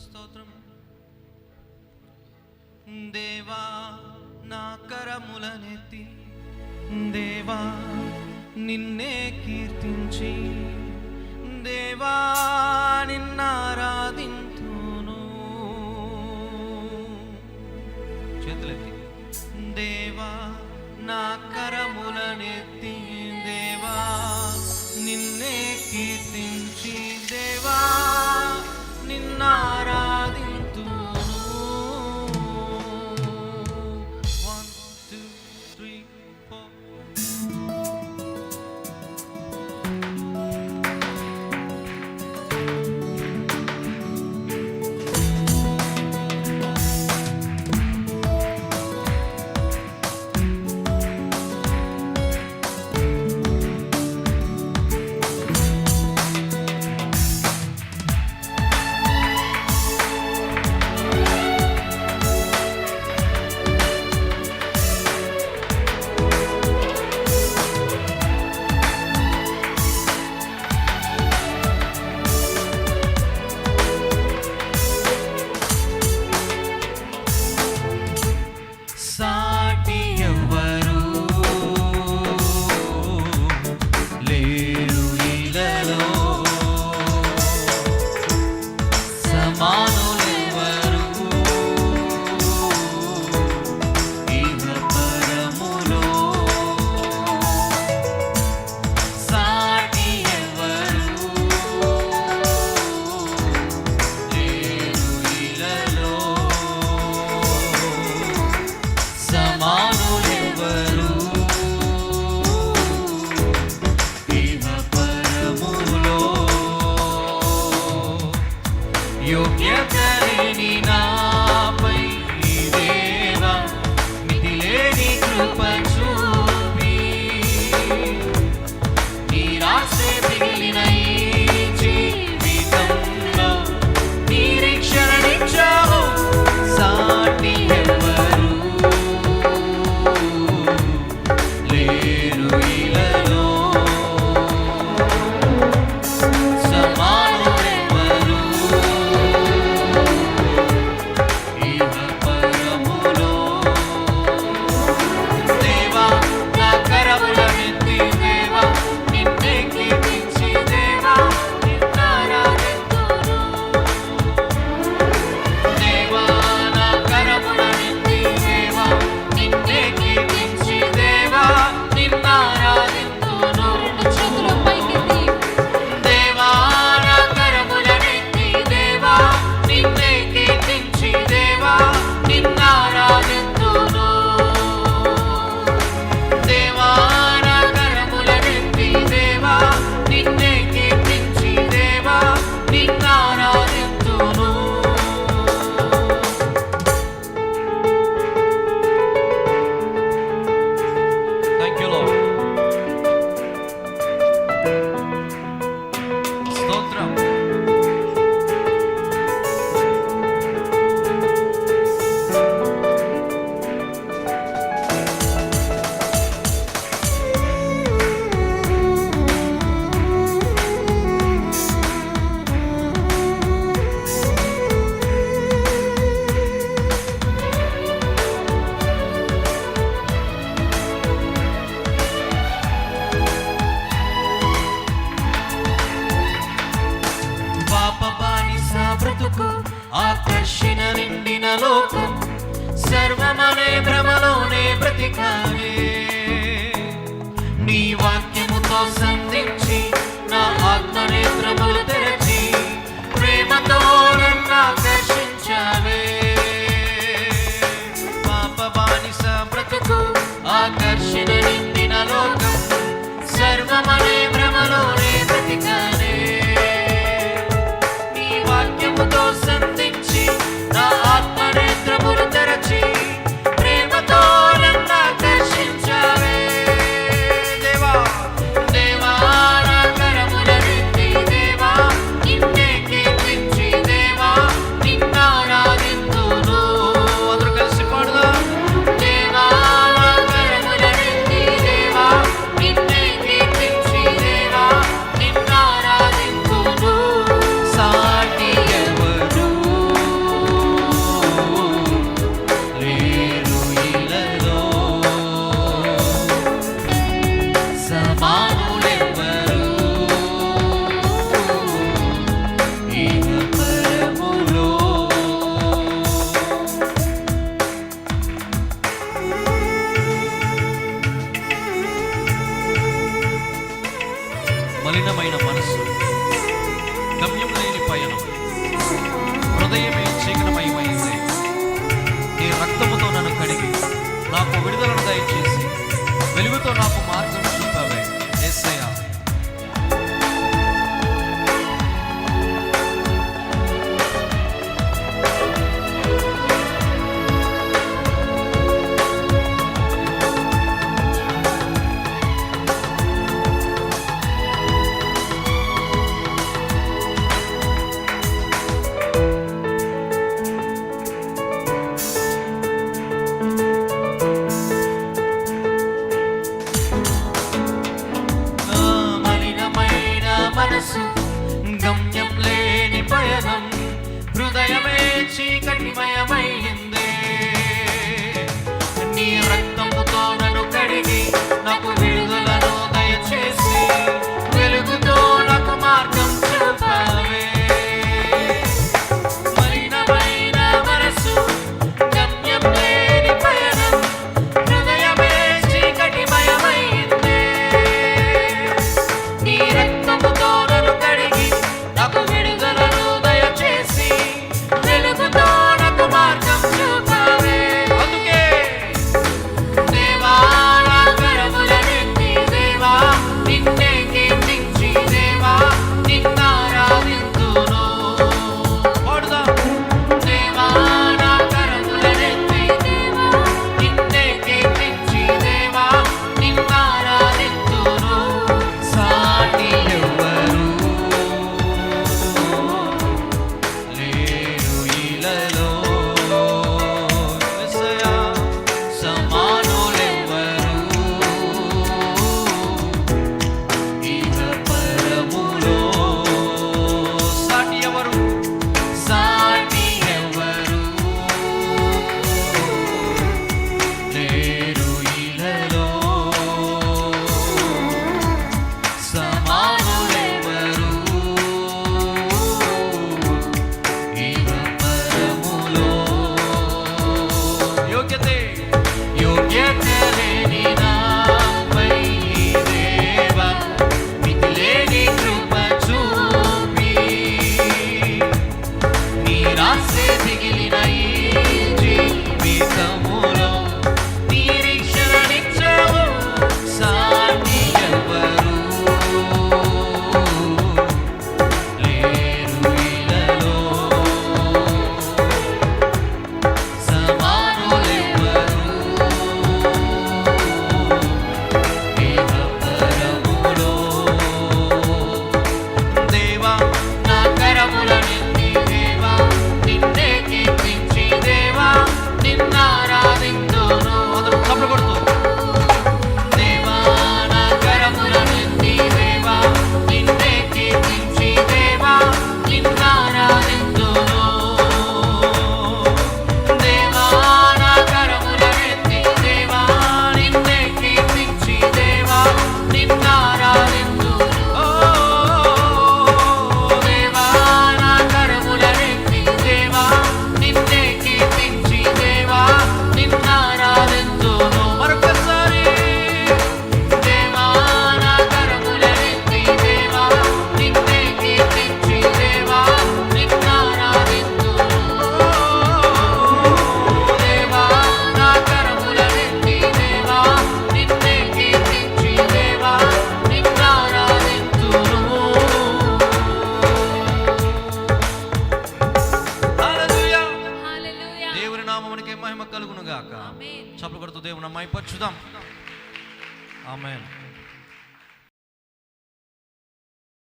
స్తోత్రం. దేవా నా కరములనెత్తి దేవా నిన్నే కీర్తించి దేవా నిన్నారాధింతును చేతులెత్తి. దేవా నా కరములనెత్తి సర్వమనే భ్రమలోనే ప్రతికార మలినమైన మనస్సు గమ్యం లేని పయనం హృదయమే చీకటమయమైంది నీ రక్తముతో నన్ను కడిగి నాకు విడుదల దయచేసి వెలుగుతో నాకు మార్గం